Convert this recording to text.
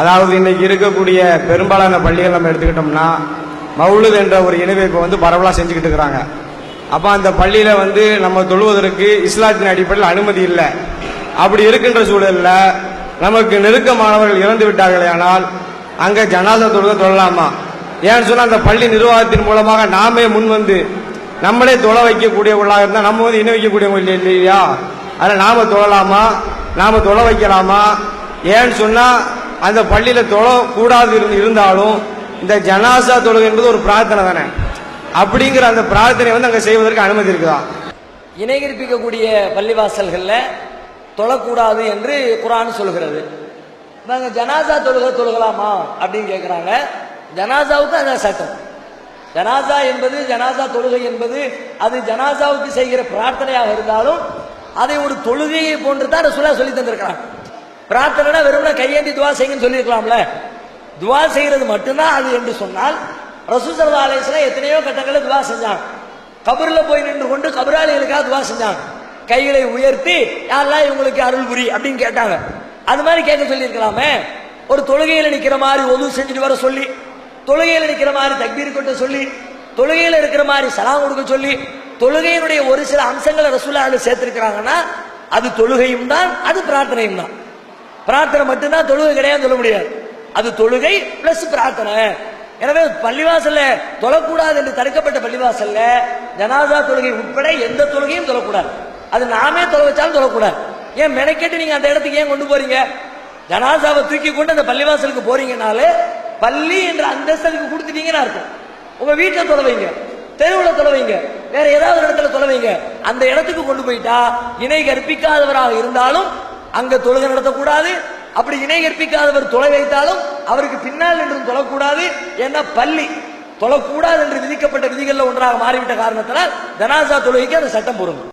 அதாவது இன்னைக்கு இருக்கக்கூடிய பெரும்பாலான பள்ளிகள் நம்ம எடுத்துக்கிட்டோம்னா மவுளுது என்ற ஒரு இணைவைப்பை வந்து பரவலாக செஞ்சுக்கிட்டு இருக்கிறாங்க. அப்போ அந்த பள்ளியில் வந்து நம்ம தொழுவதற்கு இஸ்லாத்தின் அடிப்படையில் அனுமதி இல்லை. அப்படி இருக்கின்ற சூழலில் நமக்கு நெருக்கமானவர்கள் இறந்து விட்டார்களே ஆனால் அங்கே ஜனாதா தொழுக தொழலாமா? ஏன்னு சொன்னால் அந்த பள்ளி நிர்வாகத்தின் மூலமாக நாமே முன் வந்து நம்மளே தொலை வைக்கக்கூடியவர்களாக இருந்தால் நம்ம வந்து இணை வைக்கக்கூடியவங்க இல்லை இல்லையா? அதில் நாம தொழலாமா? நாம தொலை வைக்கலாமா? ஏன்னு சொன்னால் அந்த பள்ளியில தொழக்கூடாது இருந்து- இருந்தாலும் இந்த ஜனாசா தொழுகை என்பது ஒரு பிரார்த்தனை தானே? அப்படிங்கிற அந்த பிரார்த்தனை வந்து அங்க செய்வதற்கு அனுமதி இருக்குதா? இணைகரிப்பிக்கக்கூடிய பள்ளிவாசல்களில் தொழக்கூடாது என்று குரான் சொல்கிறது. நாங்க ஜனாசா தொழுக தொழுகலாமா அப்படின்னு கேட்குறாங்க ஜனாசாவுக்கு அதான் சட்டம். ஜனாசா என்பது ஜனாசா தொழுகை என்பது அது ஜனாசாவுக்கு செய்கிற பிரார்த்தனையாக இருந்தாலும் அதை ஒரு தொழுகையை போன்று தான் ரசூலா சொல்லி தந்திருக்கிறாங்க. பிரார்த்தனைனா வெறுமனே கையேந்தி துவா செய்யுங்கன்னு சொல்லியிருக்கலாம்ல. துவா செய்யறது மட்டும்தான் அது என்று சொன்னால் ரசூசல்லா அலிஸ்லாம் எத்தனையோ கட்டங்களில் துவா செஞ்சாங்க. கபரில் போய் நின்று கொண்டு கபராளிகளுக்காக துவா செஞ்சாங்க. கைகளை உயர்த்தி யாரெல்லாம் இவங்களுக்கு அருள் புரி அப்படின்னு கேட்டாங்க. அது மாதிரி கேட்க சொல்லியிருக்கலாமே. ஒரு தொழுகையில் நிற்கிற மாதிரி ஒது செஞ்சுட்டு வர சொல்லி தொழுகையில் நிற்கிற மாதிரி தக்பீர் கொட்ட சொல்லி தொழுகையில் இருக்கிற மாதிரி சலாம் கொடுக்க சொல்லி தொழுகையினுடைய ஒரு சில அம்சங்களை ரசூலாவில் சேர்த்திருக்கிறாங்கன்னா அது தொழுகையும் தான் அது பிரார்த்தனையும் தான். பிரார்த்தனை மட்டும்தான் தொழுகை கிடையாது சொல்ல முடியாது. அது தொழுகை பிளஸ் பிரார்த்தனை. எனவே பள்ளிவாசல்ல தொழக்கூடாது என்று தடுக்கப்பட்ட பள்ளிவாசல்ல ஜனாதா தொழுகை உட்பட எந்த தொழுகையும் தொழக்கூடாது. அது நாமே தொலை வச்சாலும் தொழக்கூடாது. ஏன் மெனக்கெட்டு நீங்க அந்த இடத்துக்கு ஏன் கொண்டு போறீங்க? ஜனாசாவை தூக்கி கொண்டு அந்த பள்ளிவாசலுக்கு போறீங்கனாலே பள்ளி என்ற அந்தஸ்து அதுக்கு கொடுத்துட்டீங்கன்னு அர்த்தம். உங்க வீட்டில் தொலைவைங்க தெருவில் தொலைவைங்க வேற ஏதாவது ஒரு இடத்துல தொலைவைங்க அந்த இடத்துக்கு கொண்டு போயிட்டா இணை கற்பிக்காதவராக இருந்தாலும் அங்க தொழுகை நடத்தக்கூடாது. அப்படி இணை கற்பிக்காதவர் தொலை வைத்தாலும் அவருக்கு பின்னால் என்றும் தொழக்கூடாது. ஏன்னா பள்ளி தொழக்கூடாது என்று விதிக்கப்பட்ட விதிகளில் ஒன்றாக மாறிவிட்ட காரணத்தினால் தனாசா தொழுகைக்கு அந்த சட்டம் பொருந்தும்.